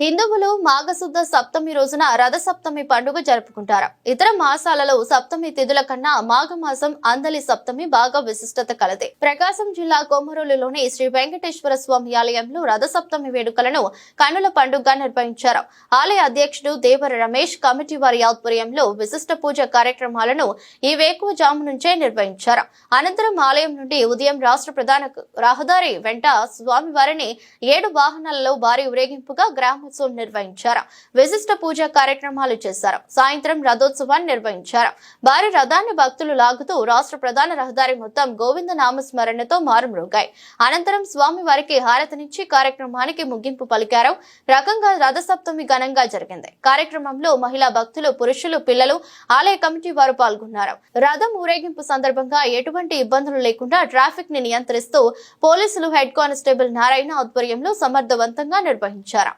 హిందువులు మాఘశుద్ధ సప్తమి రోజున రథ సప్తమి పండుగ జరుపుకుంటారు. ఇతర మాసాలలో సప్తమి తిథుల కన్నా మాఘమాసం అందలి సప్తమి బాగా విశిష్టత కలది. ప్రకాశం జిల్లా కొమరూలులోని శ్రీ వెంకటేశ్వర స్వామి ఆలయంలో రథ సప్తమి వేడుకలను కన్నుల పండుగగా నిర్వహించారు. ఆలయ అధ్యక్షుడు దేవర రమేష్ కమిటీ వారి ఆధ్వర్యంలో విశిష్ట పూజ కార్యక్రమాలను ఈ వేకువ జాము నుంచే నిర్వహించారు. అనంతరం ఆలయం నుండి ఉదయం రాష్ట్ర ప్రధాన రహదారి వెంట స్వామివారిని ఏడు వాహనాలలో భారీ ఊరేగింపుగా మహోత్సవం నిర్వహించారు. విశిష్ట పూజా కార్యక్రమాలు చేశారు. సాయంత్రం రథోత్సవాన్ని నిర్వహించారు. భారీ రథాన్ని భక్తులు లాగుతూ రాష్ట్ర ప్రధాన రహదారి మొత్తం గోవింద నామస్మరణతో మారుమ్రోగాయి. అనంతరం స్వామి వారికి హారతినిచ్చి కార్యక్రమానికి ముగింపు పలికారు. రకంగా రథసప్తమి ఘనంగా జరిగింది. కార్యక్రమంలో మహిళా భక్తులు పురుషులు పిల్లలు ఆలయ కమిటీ వారు పాల్గొన్నారు. రథం ఊరేగింపు సందర్భంగా ఎటువంటి ఇబ్బందులు లేకుండా ట్రాఫిక్ని నియంత్రిస్తూ పోలీసులు హెడ్ కానిస్టేబుల్ నారాయణ ఆధ్వర్యంలో సమర్థవంతంగా నిర్వహించారు.